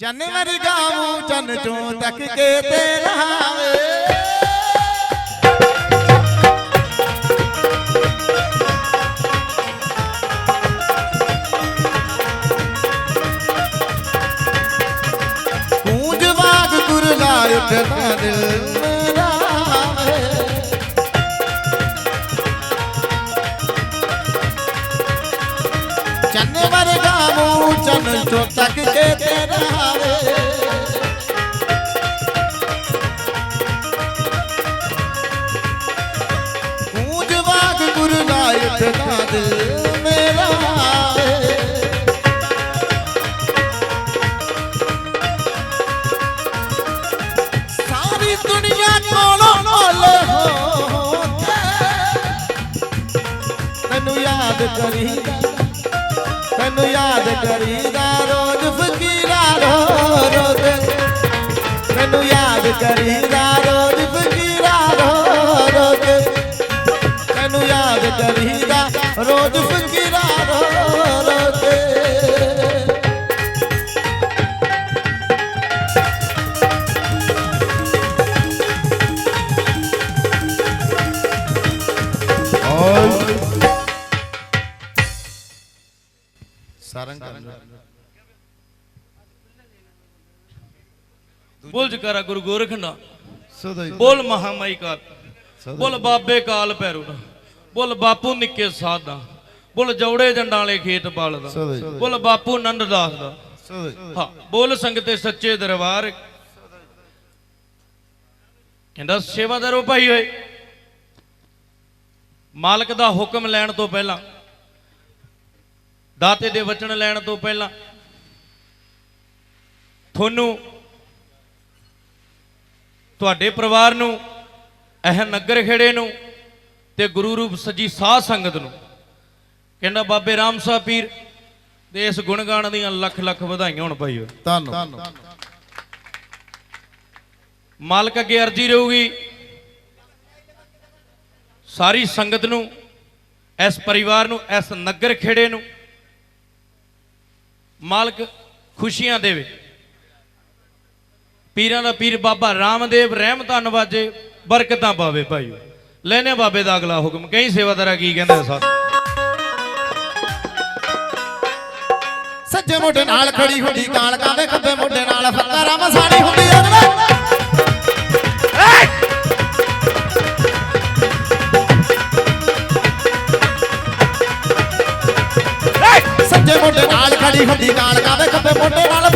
ਚੰਨ ਵਰਗਾ ਮੂੰਹ ਚੰਨ ਚੋਂ ਤੱਕ ਕੇ ਤੇਰਾ ਵੇ ਉੱਠਦਾ ਦਿਲ ਮੇਰਾ ਚੰਨ ਤੈਨੂੰ ਯਾਦ ਕਰੀਦਾ ਤੈਨੂੰ ਯਾਦ ਕਰੀਦਾ ਰੋਜ਼। ਫਕੀਰਾ ਰੋ ਰੋ ਦੇ ਤੈਨੂੰ ਯਾਦ ਕਰੀਦਾ ਰੋਜ਼ ਫਕੀਰਾ ਰੋ ਰੋ ਦੇ ਤੈਨੂੰ ਯਾਦ ਕਰੀਦਾ ਰੋਜ਼ ਫਕੀਰਾ ਬੋਲ ਮਹਾਮਾਈ ਕਾਲ। ਬੋਲ ਬਾਬੇ ਕਾਲ ਭੈਰੂ ਦਾ। ਬੋਲ ਬਾਪੂ ਨਿੱਕੇ ਸਾਦਾ ਬੋਲ ਜੌੜੇ ਜੰਡਾਂ ਵਾਲੇ ਖੇਤ ਪਾਲਦਾ ਸਦਾ ਜੀ। ਬੋਲ ਬਾਪੂ ਨੰਦ ਦਾਸ ਦਾ ਹਾਂ। ਬੋਲ ਸੰਗਤੇ ਸੱਚੇ ਦਰਬਾਰ। ਕਹਿੰਦਾ ਸੇਵਾਦਾਰੋ ਭਾਈ ਹੋਏ ਮਾਲਕ ਦਾ ਹੁਕਮ ਲੈਣ ਤੋਂ ਪਹਿਲਾਂ ਦਾਤੇ ਦੇ ਵਚਨ ਲੈਣ ਤੋਂ ਪਹਿਲਾਂ ਤੁਹਾਨੂੰ ਤੁਹਾਡੇ ਪਰਿਵਾਰ ਨੂੰ ਇਹ ਨਗਰ ਖੇੜੇ ਨੂੰ ਤੇ ਗੁਰੂ ਰੂਪ ਸੱਜੀ ਸਾਧ ਸੰਗਤ ਨੂੰ। ਕਹਿੰਦਾ ਬਾਬੇ ਰਾਮ ਸਾਹਿਬ ਪੀਰ ਦੇ ਇਸ ਗੁਣਗਾਨ ਦੀਆਂ ਲੱਖ ਲੱਖ ਵਧਾਈਆਂ ਹੋਣ ਭਾਈ। ਧੰਨਵਾਦ। ਮਾਲਕ ਅੱਗੇ ਅਰਜੀ ਰਹੂਗੀ। ਸਾਰੀ ਸੰਗਤ ਨੂੰ, ਇਸ ਪਰਿਵਾਰ ਨੂੰ, ਇਸ ਨਗਰ ਖੇੜੇ ਨੂੰ ਮਾਲਕ ਖੁਸ਼ੀਆਂ ਦੇਵੇ। ਪੀਰਾਂ ਦਾ ਪੀਰ ਬਾਬਾ ਰਾਮਦੇਵ ਰਹਿਮਤਾਂ ਨਵਾਜੇ ਬਰਕਤਾਂ ਪਾਵੇ ਭਾਈਓ ਲੈਨੇ ਬਾਬੇ ਦਾ ਅਗਲਾ ਹੁਕਮ ਕਈ ਸੇਵਾਦਾਰਾ ਕੀ ਕਹਿੰਦੇ ਸਾਥ? ਸੱਜੇ ਮੋਢੇ ਨਾਲ ਖੜੀ ਹੁੰਦੀ ਕਾਲ ਕਾਵੇ ਖੱਬੇ ਮੋਢੇ ਨਾਲ? ਫੱਕਰਾ ਮਸਾਣੀ ਹੁੰਦੀ ਅਗਲੇ ਸੱਜੇ ਮੋਢੇ ਨਾਲ ਖੜੀ ਹੁੰਦੀ ਕਾਲ ਕਾਵੇ ਖੱਬੇ ਮੋਢੇ ਨਾਲ?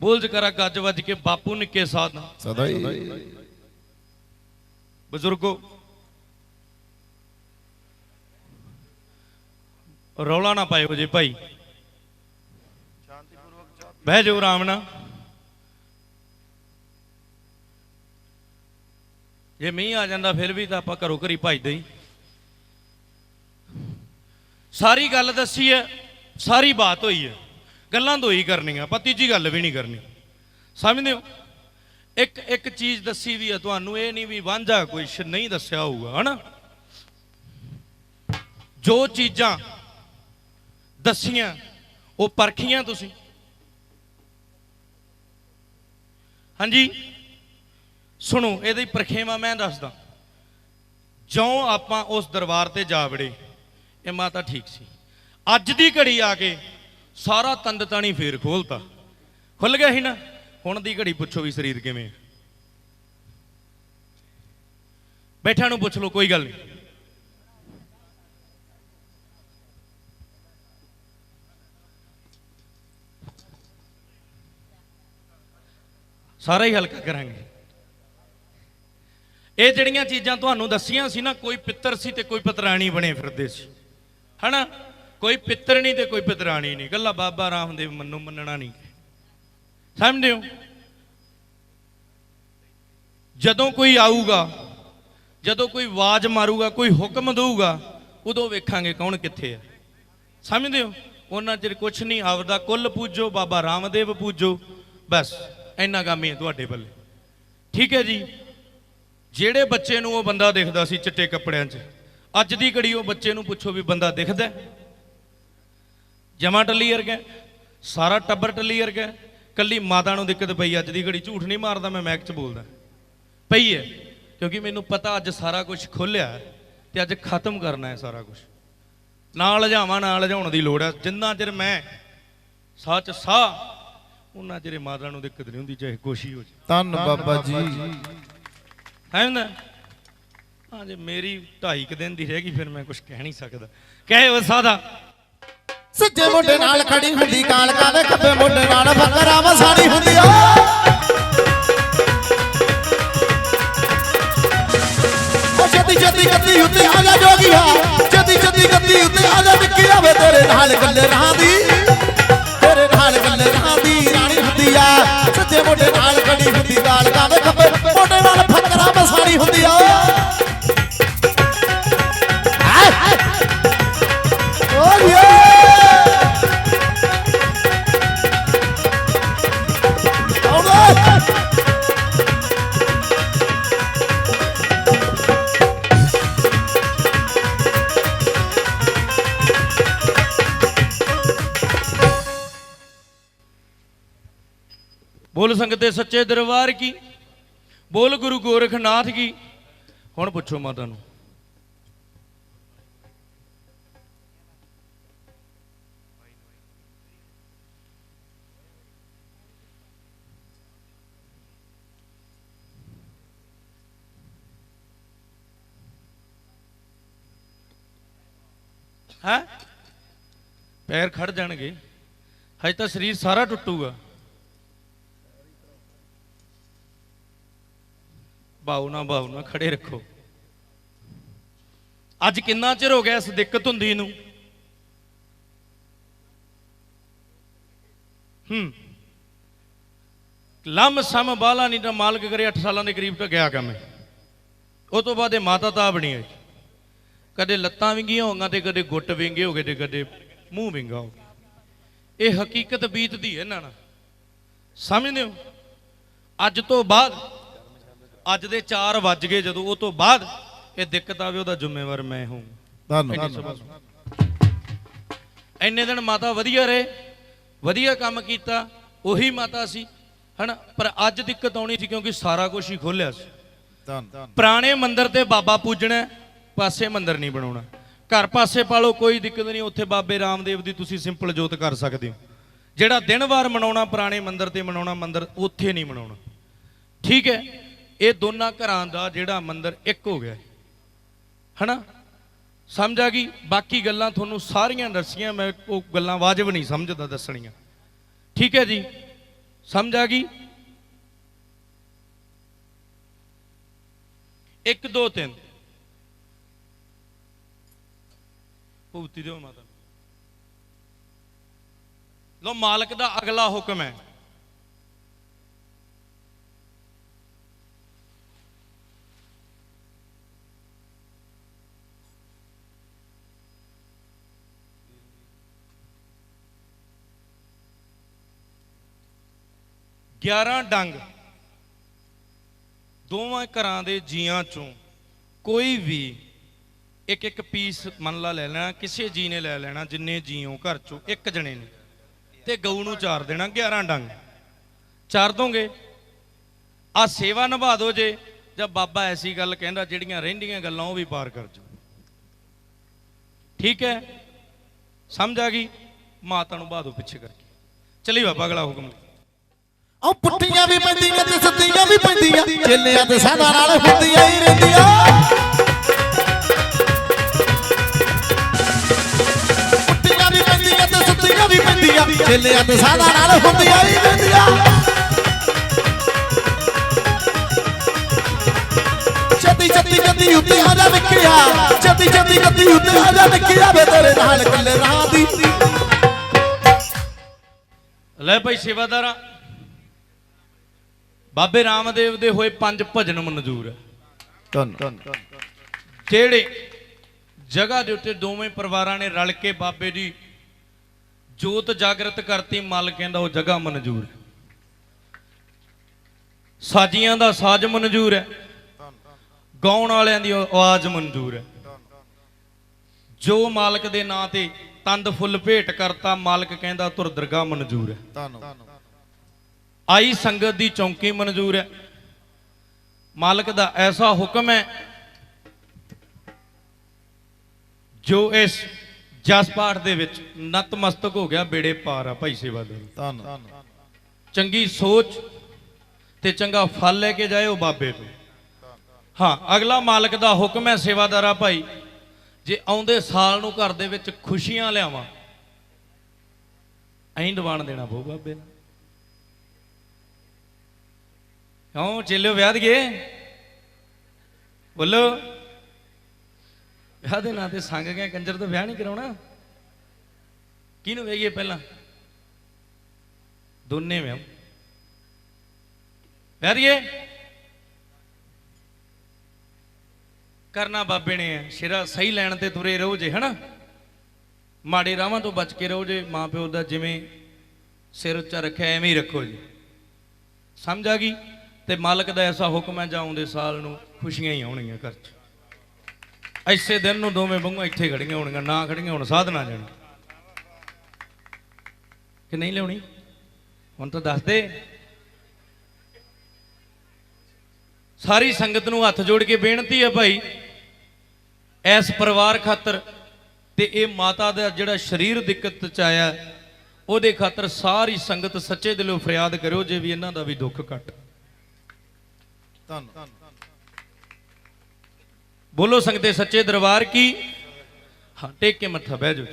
ਬੋਲ ਜਕਰਾ ਗੱਜ ਵੱਜ ਕੇ ਬਾਪੂ ਨਿੱਕੇ ਸਾਧ ਸਦਾ ਹੀ। ਬਜ਼ੁਰਗੋ ਰੌਲਾ ਨਾ ਪਾਇਓ ਜੀ ਭਾਈ। ਬਹਿ ਜਾਓ ਆਰਾਮ ਨਾਲ। ਜੇ ਮੀਂਹ ਆ ਜਾਂਦਾ ਫਿਰ ਵੀ ਤਾਂ ਆਪਾਂ ਘਰੋਂ ਘਰੀ ਭਜਦੇ ਹੀ। ਸਾਰੀ ਗੱਲ ਦੱਸੀ ਹੈ ਸਾਰੀ ਬਾਤ ਹੋਈ ਹੈ। ਗੱਲਾਂ ਦੋ ਹੀ ਕਰਨੀਆਂ ਆਪਾਂ ਤੀਜੀ ਗੱਲ ਵੀ ਨਹੀਂ ਕਰਨੀ। ਸਮਝਦੇ ਹੋ? ਇੱਕ ਇੱਕ ਚੀਜ਼ ਦੱਸੀ ਵੀ ਆ ਤੁਹਾਨੂੰ, ਇਹ ਨਹੀਂ ਵੀ ਵਾਂਝਾ ਕੋਈ ਨਹੀਂ ਦੱਸਿਆ ਹੋਊਗਾ, ਹਨਾ? ਜੋ ਚੀਜ਼ਾਂ ਦੱਸੀਆਂ, ਉਹ ਪਰਖੀਆਂ ਤੁਸੀਂ। ਹਾਂਜੀ? ਸੁਣੋ, ਇਹਦੇ ਪਰਖੇਵਾ ਮੈਂ ਦੱਸਦਾ। ਜਿਉਂ ਆਪਾਂ ਉਸ ਦਰਬਾਰ ਤੇ ਜਾ ਵੜੇ, ਇਹ ਮਾਤਾ ਠੀਕ ਸੀ। ਅੱਜ ਦੀ ਘੜੀ ਆ ਕੇ ਸਾਰਾ ਤੰਦ ਤਾਣੀ ਫੇਰ ਖੋਲਤਾ। ਖੁੱਲ ਗਿਆ ਸੀ ਨਾ? ਹੁਣ ਦੀ ਘੜੀ ਪੁੱਛੋ ਵੀ ਸਰੀਰ ਕਿਵੇਂ ਬੈਠਿਆਂ ਨੂੰ ਪੁੱਛ ਲਓ, ਕੋਈ ਗੱਲ ਨਹੀਂ। ਸਾਰਾ ਹੀ ਹਲਕਾ ਕਰਾਂਗੇ। ਇਹ ਜਿਹੜੀਆਂ ਚੀਜ਼ਾਂ ਤੁਹਾਨੂੰ ਦੱਸੀਆਂ ਸੀ ਨਾ, ਕੋਈ ਪਿੱਤਰ ਸੀ ਤੇ ਕੋਈ ਪਤਰਾਣੀ ਬਣੇ ਫਿਰਦੇ ਸੀ। ਹਨਾ? ਕੋਈ ਪਿੱਤਰ ਨਹੀਂ ਤੇ ਕੋਈ ਪਿਤਰਾਣੀ ਨਹੀਂ। ਗੱਲਾਂ ਬਾਬਾ ਰਾਮਦੇਵ ਮੰਨੂ, ਮੰਨਣਾ ਨਹੀਂ। ਸਮਝਦੇ ਹੋ? ਜਦੋਂ ਕੋਈ ਆਊਗਾ, ਜਦੋਂ ਕੋਈ ਆਵਾਜ਼ ਮਾਰੂਗਾ, ਕੋਈ ਹੁਕਮ ਦਊਗਾ, ਉਦੋਂ ਵੇਖਾਂਗੇ ਕੌਣ ਕਿੱਥੇ ਆ। ਸਮਝਦੇ ਹੋ? ਉਹਨਾਂ ਚਿਰ ਕੁਛ ਨਹੀਂ, ਆਪਦਾ ਕੁੱਲ ਪੂਜੋ, ਬਾਬਾ ਰਾਮਦੇਵ ਪੂਜੋ। ਬਸ, ਇੰਨਾ ਕੰਮ ਹੀ ਹੈ ਤੁਹਾਡੇ ਬੱਲੇ ਠੀਕ ਹੈ ਜੀ? ਜਿਹੜੇ ਬੱਚੇ ਨੂੰ ਉਹ ਬੰਦਾ ਦਿਖਦਾ ਸੀ ਚਿੱਟੇ ਕੱਪੜਿਆਂ 'ਚ, ਅੱਜ ਦੀ ਘੜੀ ਉਹ ਬੱਚੇ ਨੂੰ ਪੁੱਛੋ ਵੀ ਬੰਦਾ ਦਿਖਦਾ ਜਮਾ ਟੱਲੀ ਵਰਗਾ। ਸਾਰਾ ਟੱਬਰ ਟੱਲੀ ਵਰਗਾ। ਕੱਲੀ ਮਾਤਾ ਨੂੰ ਦਿੱਕਤ ਪਈ ਅੱਜ ਦੀ ਘੜੀ ਝੂਠ ਨਹੀਂ ਮਾਰਦਾ ਮੈਂ ਮੈਕ 'ਚ ਬੋਲਦਾ। ਪਈ ਹੈ ਕਿਉਂਕਿ ਮੈਨੂੰ ਪਤਾ ਅੱਜ ਸਾਰਾ ਕੁਝ ਖੋਲਿਆ ਤੇ ਅੱਜ ਖਤਮ ਕਰਨਾ ਹੈ ਸਾਰਾ ਕੁਝ ਨਾਲ ਲਿਜਾਵਾਂ ਨਾਲ ਲਿਜਾਉਣ ਦੀ ਲੋੜ ਹੈ। ਜਿੰਨਾ ਚਿਰ ਮੈਂ ਸਾਹ ਚ ਸਾਹ ਉਹਨਾਂ ਚਿਰ ਮਾਤਾ ਨੂੰ ਦਿੱਕਤ ਨਹੀਂ ਹੁੰਦੀ ਚਾਹੇ ਕੁਛ ਹੀ ਹੋ ਜਾਏ ਧੰਨ ਬਾਬਾ ਜੀ। ਹੈ ਨਾ? ਹਾਂ ਜੇ ਮੇਰੀ ਢਾਈ ਕੁ ਦਿਨ ਦੀ ਰਹਿ ਗਈ ਫਿਰ ਮੈਂ ਕੁਝ ਕਹਿ ਨਹੀਂ ਸਕਦਾ। ਕਹੇ ਉਹ ਸਾਦਾ। ਸੱਜੇ ਮੁੰਡੇ ਨਾਲ ਖੜੀ ਹੁੰਦੀ ਕਾਲਕਾ ਦੇ ਖੱਬੇ ਮੁੰਡੇ ਨਾਲ? ਫਕਰਾ ਮਸਾਣੀ ਹੁੰਦੀ ਆ। ਉਹ ਛੇਤੀ ਛੇਤੀ ਗੱਦੀ ਉੱਤੇ ਆ ਜਾ ਜੋਗੀਆ। ਛੇਤੀ ਛੇਤੀ ਗੱਦੀ ਉੱਤੇ ਆ ਜਾ ਨਿੱਕੀ ਆਵੇ ਤੇਰੇ ਨਾਲ ਗੱਲੇ ਰਹਾਂ ਦੀ। ਤੇਰੇ ਨਾਲ ਗੱਲੇ ਰਹਾਂ ਦੀ, ਰਾਣੀ ਹੁੰਦੀ ਆ। ਸੱਜੇ ਮੁੰਡੇ ਨਾਲ ਖੜੀ ਹੁੰਦੀ ਕਾਲਕਾ ਸੰਗਤ ਦੇ ਸੱਚੇ ਦਰਬਾਰ ਕੀ? ਬੋਲ ਗੁਰੂ ਗੋਰਖਨਾਥ ਕੀ? ਹੁਣ ਪੁੱਛੋ ਮਾਤਾ ਨੂੰ। ਹੈ? ਪੈਰ ਖੜ ਜਾਣਗੇ। ਹਜੇ ਤਾਂ ਸਰੀਰ ਸਾਰਾ ਟੁੱਟੂਗਾ। ਬਾਉ ਨਾ ਬਾਉ ਨਾ ਖੜੇ ਰੱਖੋ। ਅੱਜ ਕਿੰਨਾ ਚਿਰ ਹੋ ਗਿਆ ਇਸ ਦਿੱਕਤ ਹੁੰਦੀ ਨੂੰ? ਹੂੰ। ਲੰਮ ਸਮ ਬਾਲਾ ਨਹੀਂ ਤਾਂ ਮਾਲਕ ਕਰੇ 8 ਸਾਲਾਂ ਦੇ ਕਰੀਬ ਤਾਂ ਗਿਆ ਕੰਮ ਉਹ ਤੋਂ ਬਾਅਦ ਇਹ ਮਾਤਾ ਤਾਂ ਬਣੀ ਹੋਈ ਕਦੇ ਲੱਤਾਂ ਵਿੰਗੀਆਂ ਹੋਈਆਂ ਤੇ ਕਦੇ ਗੁੱਟ ਵਿੰਗੇ ਹੋ ਗਏ ਤੇ ਕਦੇ ਮੂੰਹ ਵਿੰਗਾ ਹੋ ਇਹ ਹਕੀਕਤ ਬੀਤਦੀ ਹੈ ਇਹਨਾਂ ਨਾ ਸਮਝਦੇ ਹੋ? ਅੱਜ ਤੋਂ ਬਾਅਦ ਅੱਜ ਦੇ 4 ਵੱਜ ਗਏ ਜਦੋਂ ਉਹ ਤੋਂ ਬਾਅਦ ਇਹ ਦਿੱਕਤ ਆਵੇ ਉਹਦਾ ਜ਼ਿੰਮੇਵਾਰ ਮੈਂ ਹਾਂ। ਸੁਣ। ਇੰਨੇ ਦਿਨ ਮਾਤਾ ਵਧੀਆ ਰਹੇ ਵਧੀਆ ਕੰਮ ਕੀਤਾ ਉਹੀ ਮਾਤਾ ਸੀ ਹਨਾ? ਪਰ ਅੱਜ ਦਿੱਕਤ ਆਉਣੀ ਸੀ ਕਿਉਂਕਿ ਸਾਰਾ ਕੁਝ ਹੀ ਖੋਲਿਆ ਸੀ। ਪੁਰਾਣੇ ਮੰਦਿਰ ਤੇ ਬਾਬਾ ਪੂਜਣਾ ਪਾਸੇ ਮੰਦਿਰ ਨਹੀਂ ਬਣਾਉਣਾ। ਘਰ ਪਾਸੇ ਪਾਲੋ ਕੋਈ ਦਿੱਕਤ ਨਹੀਂ ਉੱਥੇ ਬਾਬੇ ਰਾਮਦੇਵ ਦੀ ਤੁਸੀਂ ਸਿੰਪਲ ਜੋਤ ਕਰ ਸਕਦੇ ਹੋ। ਜਿਹੜਾ ਦਿਨ ਵਾਰ ਮਨਾਉਣਾ ਪੁਰਾਣੇ ਮੰਦਿਰ ਤੇ ਮਨਾਉਣਾ ਮੰਦਿਰ ਉੱਥੇ ਨਹੀਂ ਮਨਾਉਣਾ। ਠੀਕ ਹੈ? ਇਹ ਦੋਨਾਂ ਘਰਾਂ ਦਾ ਜਿਹੜਾ ਮੰਦਿਰ ਇੱਕ ਹੋ ਗਿਆ। ਹੈ। ਹਨਾ? ਸਮਝ ਆ ਗਈ? ਬਾਕੀ ਗੱਲਾਂ ਤੁਹਾਨੂੰ ਸਾਰੀਆਂ ਦੱਸੀਆਂ, ਮੈਂ ਉਹ ਗੱਲਾਂ ਵਾਜਬ ਨਹੀਂ ਸਮਝਦਾ ਦੱਸਣੀਆਂ। ਠੀਕ ਹੈ ਜੀ? ਸਮਝ ਆ ਗਈ? 1 2 3 ਭੁਗਤੀ ਦਿਓ ਮਾਤਾ ਲੋ ਮਾਲਕ ਦਾ ਅਗਲਾ ਹੁਕਮ ਹੈ। ਗਿਆਰਾਂ ਡੰਗ ਦੋਵਾਂ ਘਰਾਂ ਦੇ ਜੀਆਂ ਚੋਂ ਕੋਈ ਵੀ ਇੱਕ ਇੱਕ ਪੀਸ ਮੰਨ ਲਾ ਲੈ ਲੈਣਾ, ਕਿਸੇ ਜੀ ਨੇ ਲੈ ਲੈਣਾ, ਜਿੰਨੇ ਜੀਓ ਘਰ ਚੋਂ, ਇੱਕ ਜਣੇ ਨੇ। ਤੇ ਗਊ ਨੂੰ ਚਾਰ ਦੇਣਾ 11 ਡੰਗ। ਚਾਰ ਦੋਗੇ। ਆ ਸੇਵਾ ਨਿਭਾ ਦੋ ਜੇ, ਜਾਂ ਬਾਬਾ ਐਸੀ ਗੱਲ ਕਹਿੰਦਾ, ਜਿਹੜੀਆਂ ਰਹਿੰਦੀਆਂ ਗੱਲਾਂ ਉਹ ਵੀ ਪਾਰ ਕਰ ਜੋ ਠੀਕ ਹੈ? ਸਮਝ ਆ ਗਈ? ਮਾਤਾ ਨੂੰ ਬਾਦੋ ਪਿੱਛੇ ਕਰਕੇ। ਚਲੀ ਬਾਬਾ, ਅਗਲਾ ਹੁਕਮ ਉਹ ਪੁੱਠੀਆਂ ਵੀ ਪੈਂਦੀਆਂ ਤੇ ਸੱਤੀਆਂ ਵੀ ਪੈਂਦੀਆਂ। ਚੇਲਿਆਂ ਤੇ ਸਾਧਾਂ ਨਾਲ ਹੁੰਦੀਆਂ ਹੀ ਰਹਿੰਦੀਆਂ। ਪੁੱਠੀਆਂ ਵੀ ਪੈਂਦੀਆਂ ਤੇ ਸੱਤੀਆਂ ਵੀ ਪੈਂਦੀਆਂ। ਚੇਲਿਆਂ ਤੇ ਸਾਧਾਂ ਨਾਲ ਹੁੰਦੀਆਂ ਹੀ ਰਹਿੰਦੀਆਂ। ਛੱਤੀ ਛੱਤੀ ਗੱਦੀ ਉੱਤੇ ਆ ਜਾ ਨਿੱਕਿਆ ਛੱਤੀ ਛੱਤੀ ਗੱਦੀ ਉੱਤੇ ਆ ਜਾ ਨਿੱਕਿਆ ਵੇ ਤੇਰੇ ਨਾਲ ਕੱਲੇ ਰਾਹ ਦੀ। ਲੈ ਭਾਈ ਸੇਵਾਦਾਰਾ ਬਾਬੇ ਰਾਮਦੇਵ ਦੇ ਹੋਏ ਪੰਜ ਭਜਨ ਮਨਜ਼ੂਰ। ਹੈ ਧੰਨ। ਜਿਹੜੇ ਜਗ੍ਹਾ ਦੇ ਉੱਤੇ ਦੋਵੇਂ ਪਰਿਵਾਰਾਂ ਨੇ ਰਲ ਕੇ ਬਾਬੇ ਦੀ ਜੋਤ ਜਾਗਰਤ ਕਰਤੀ ਮੱਲ ਕਹਿੰਦਾ ਉਹ ਜਗ੍ਹਾ ਮਨਜ਼ੂਰ ਹੈ। ਸਾਜੀਆਂ ਦਾ ਸਾਜ਼ ਮਨਜ਼ੂਰ ਹੈ। ਗਾਉਣ ਵਾਲਿਆਂ ਦੀ ਆਵਾਜ਼ ਮਨਜ਼ੂਰ ਹੈ। ਜੋ ਮਾਲਕ ਦੇ ਨਾਂ ਤੇ ਤੰਦ ਫੁੱਲ ਭੇਟ ਕਰਤਾ ਮਾਲਕ ਕਹਿੰਦਾ ਤੁਰ ਦਰਗਾਹ ਮਨਜ਼ੂਰ ਹੈ। ਧੰਨ ਆਈ ਸੰਗਤ ਦੀ ਚੌਂਕੀ ਮਨਜ਼ੂਰ ਹੈ। ਮਾਲਕ ਦਾ ਐਸਾ ਹੁਕਮ ਹੈ ਜੋ ਇਸ ਜਸ ਪਾਠ ਦੇ ਵਿੱਚ ਨਤਮਸਤਕ ਹੋ ਗਿਆ ਬੇੜੇ ਪਾਰ ਆ ਭਾਈ ਸੇਵਾਦਾਰ ਧੰਨ ਚੰਗੀ ਸੋਚ ਤੇ ਚੰਗਾ ਫਲ ਲੈ ਕੇ ਜਾਏ ਉਹ ਬਾਬੇ ਤੋਂ। ਹਾਂ ਅਗਲਾ ਮਾਲਕ ਦਾ ਹੁਕਮ ਹੈ ਸੇਵਾਦਾਰਾ ਭਾਈ ਜੇ ਆਉਂਦੇ ਸਾਲ ਨੂੰ ਘਰ ਦੇ ਵਿੱਚ ਖੁਸ਼ੀਆਂ ਲਿਆਵਾਂ ਐਂ ਦਵਾਨ ਦੇਣਾ ਪਊ ਬਾਬੇ ਨੂੰ ਕਿਉਂ ਚੇਲਿਓ ਵਿਆਹ ਦਈਏ ਬੋਲੋ। ਵਿਆਹ ਦੇ ਨਾਂ ਤੇ ਸੰਗ ਗਏ, ਕੰਜਰ ਤੋਂ ਵਿਆਹ ਨਹੀਂ ਕਰਾਉਣਾ? ਕਿਹਨੂੰ ਵੇਗੀਏ ਪਹਿਲਾਂ? ਦੋਨੇ ਵਿਆਹ। ਵਿਆਹ ਦਈਏ ਕਰਨਾ ਬਾਬੇ ਨੇ ਹੈ ਸ਼ੇਰਾ ਸਹੀ ਲੈਣ ਤੇ ਤੁਰੇ ਰਹੋ ਜੇ, ਹਨਾ? ਮਾੜੇ ਰਾਵਾਂ ਤੋਂ ਬਚ ਕੇ ਰਹੋ ਜੇ, ਮਾਂ ਪਿਓ ਦਾ ਜਿਵੇਂ ਸਿਰ ਉੱਚਾ ਰੱਖਿਆ, ਐਵੇਂ ਹੀ ਰੱਖੋ ਜੀ। ਸਮਝ ਆ ਗਈ? ਤੇ ਮਾਲਕ ਦਾ ਐਸਾ ਹੁਕਮ ਹੈ ਜਾਂ ਆਉਂਦੇ ਸਾਲ ਨੂੰ ਖੁਸ਼ੀਆਂ ਹੀ ਆਉਣਗੀਆਂ ਘਰ 'ਚ। ਐਸੇ ਦਿਨ ਨੂੰ ਦੋਵੇਂ ਬੰਗਾਂ ਇੱਥੇ ਖੜੀਆਂ ਹੋਣਗੀਆਂ, ਨਾ ਖੜੀਆਂ ਹੁਣ ਸਾਧ ਨਾ ਜਾਣ ਕਿ ਨਹੀਂ ਲਿਆਉਣੀ? ਹੁਣ ਤਾਂ ਦੱਸ ਦੇ। ਸਾਰੀ ਸੰਗਤ ਨੂੰ ਹੱਥ ਜੋੜ ਕੇ ਬੇਨਤੀ ਹੈ ਭਾਈ, ਇਸ ਪਰਿਵਾਰ ਖਾਤਰ ਤੇ ਇਹ ਮਾਤਾ ਦਾ ਜਿਹੜਾ ਸਰੀਰ ਦਿੱਕਤ ਚ ਆਇਆ, ਉਹਦੇ ਖਾਤਰ ਸਾਰੀ ਸੰਗਤ ਸੱਚੇ ਦਿਲੋਂ ਫਰਿਆਦ ਕਰਿਓ ਜੇ ਵੀ ਇਹਨਾਂ ਦਾ ਵੀ ਦੁੱਖ ਘਟ। ਧੰਨ ਬੋਲੋ ਸੰਗਤੇ ਸੱਚੇ ਦਰਬਾਰ ਕੀ? ਹਾਂ ਟੇਕ ਕੇ ਮੱਥਾ ਬਹਿ ਜਾਓ